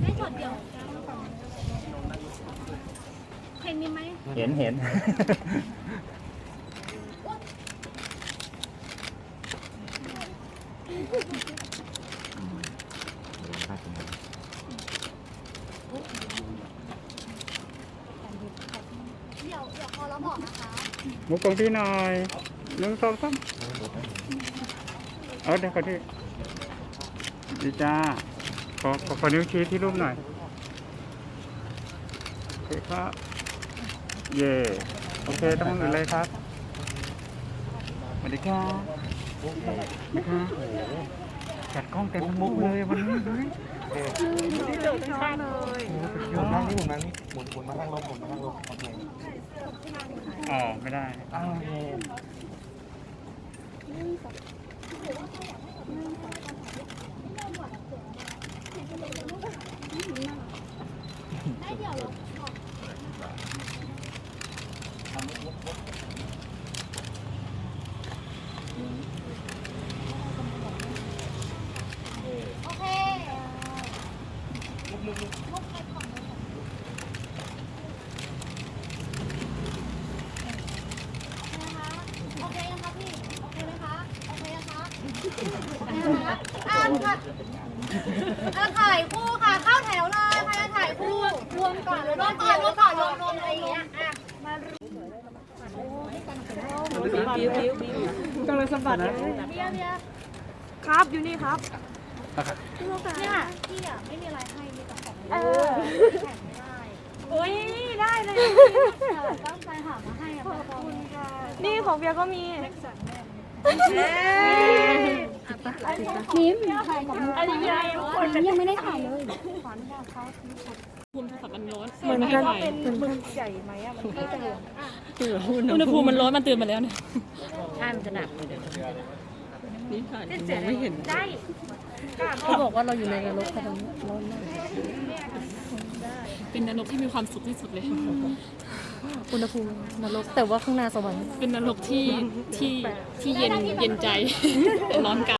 ได้ช็อตเดียวเห็นมีไหมเห็นเห็น เดี๋ยวเดี๋ยวพอเราบอกนะคะ มุกตรงที่หน่อยหนึ่งสองสามเออเดี๋ยวขอที่ดีจ้า ขอขอขอนิ้วชี้ที่รูปหน่อยโอเคครับเย่โอเคต้องมือเลยครับสวัสดีครับสวัสดีครับจัดกล้องเต็มมุกเลยวันนี้เฮ้ยหมุนนั่งนี่หมุนนั่งนี่หมุนหมุนมาข้างลบหมุนมาข้างลบโอเคอ๋อไม่ได้ อ้าวโอเค ได้เดี๋ยวเราโอเคมุกไปฝั่งนู้นก่อนนะคะ โอเคนะคะพี่ โอเคไหมคะ โอเคนะคะอเคนะคะอ่านค่ะอะถ่ายคู่ค่ะ เข้าแถวเลยใครจะถ่ายคู่ รวมก่อนรวมก่อนรวมก่อนรวมรวมอะไรอย่างเงี้ย อะ มากำลังสะบัดเลยเบียร์เบียร์ครับ อยู่นี่ครับ เนี่ยพี่อะไม่ เออแข่งไม่ได้โอ้ยได้เลยแต่ตั้งใจหามาให้อะขอบคุณค่ะนี่ของเบียร์ก็มีนิ้มถ่ายกับมุกอันนี้ใหญ่คนยังไม่ได้ถ่ายเลยภูมิโทรศัพท์มันร้อนเหมือนกันไเป็นหมึกใหญ่ไหมอะมันก็จะเหลืองอุณหภูมิมันร้อนมันเตือนมาแล้วเนี่ยใช่มันจะหนักนี่ค่ะมองไม่เห็นได้เขาบอกว่าเราอยู่ในนรกค่ะตรงนี้ร้อนมาก เป็นนรกที่มีความสุขที่สุดเลย อุณหภูมินรกแต่ว่าข้างหน้าสวรรค์ เป็นนรกที่ที่ที่เย็นเย็นใจแต่ร้อนกาย